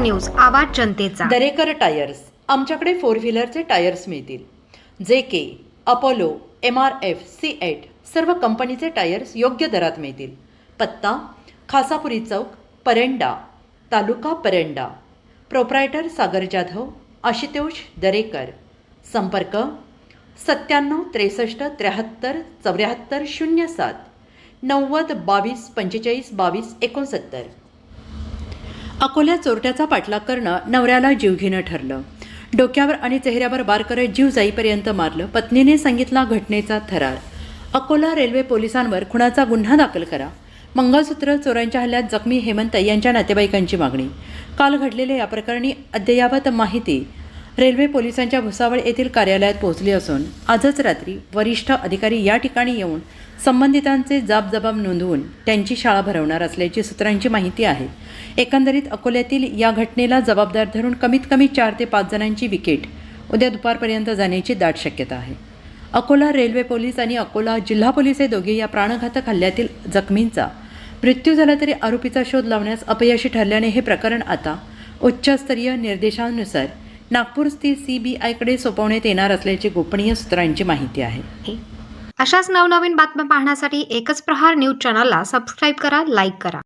News आवाज जनतेचा. Darekar tyres आमच्याकडे फोर व्हीलरचे टायर्स मिळतील. J K Apollo M R F CEAT सर्व कंपनीचे टायर्स योग्य दरात मिळतील. पत्ता खासापुरी चौक परंडा तालुका परंडा. प्रोप्रायटर सागर जाधव आशुतोष दरेकर. संपर्क सत्त्याण्णव त्रेसष्ट त्र्याहत्तर चौऱ्याहत्तर शून्य सात नव्वद बावीस पंचेचाळीस बावीस एकोणसत्तर. अकोल्या चोरट्याचा पाठलाग करणं नवऱ्याला जीवघेणं ठरलं. डोक्यावर आणि चेहऱ्यावर बार करत जीव जाईपर्यंत मारलं. पत्नीने सांगितला घटनेचा थरार. अकोला रेल्वे पोलिसांवर खुणाचा गुन्हा दाखल करा. मंगळसूत्र चोरांच्या हल्ल्यात जखमी हेमंत यांच्या नातेवाईकांची मागणी. काल घडलेल्या या प्रकरणी अद्ययावत माहिती रेल्वे पोलिसांच्या भुसावळ येथील कार्यालयात पोहोचली असून आजच रात्री वरिष्ठ अधिकारी या ठिकाणी येऊन संबंधितांचे जाबजबाब नोंदवून त्यांची शाळा भरवणार असल्याची सूत्रांची माहिती आहे. एकंदरीत अकोल्यातील या घटनेला जबाबदार धरून कमीत कमी चार ते पाच जणांची विकेट उद्या दुपारपर्यंत जाण्याची दाट शक्यता आहे. अकोला रेल्वे पोलीस आणि अकोला जिल्हा पोलीस हे दोघे या प्राणघातक हल्ल्यातील जखमींचा मृत्यू झाला तरी आरोपीचा शोध लावण्यास अपयशी ठरल्याने हे प्रकरण आता उच्चस्तरीय निर्देशांनुसार नागपूर स्थित सी बी आयकडे सोपवण्यात येणार असल्याची गोपनीय सूत्रांची माहिती आहे. अशाच नवनवीन बातम्या पाहण्यासाठी एकच प्रहार न्यूज चॅनलला सबस्क्राईब करा लाईक करा.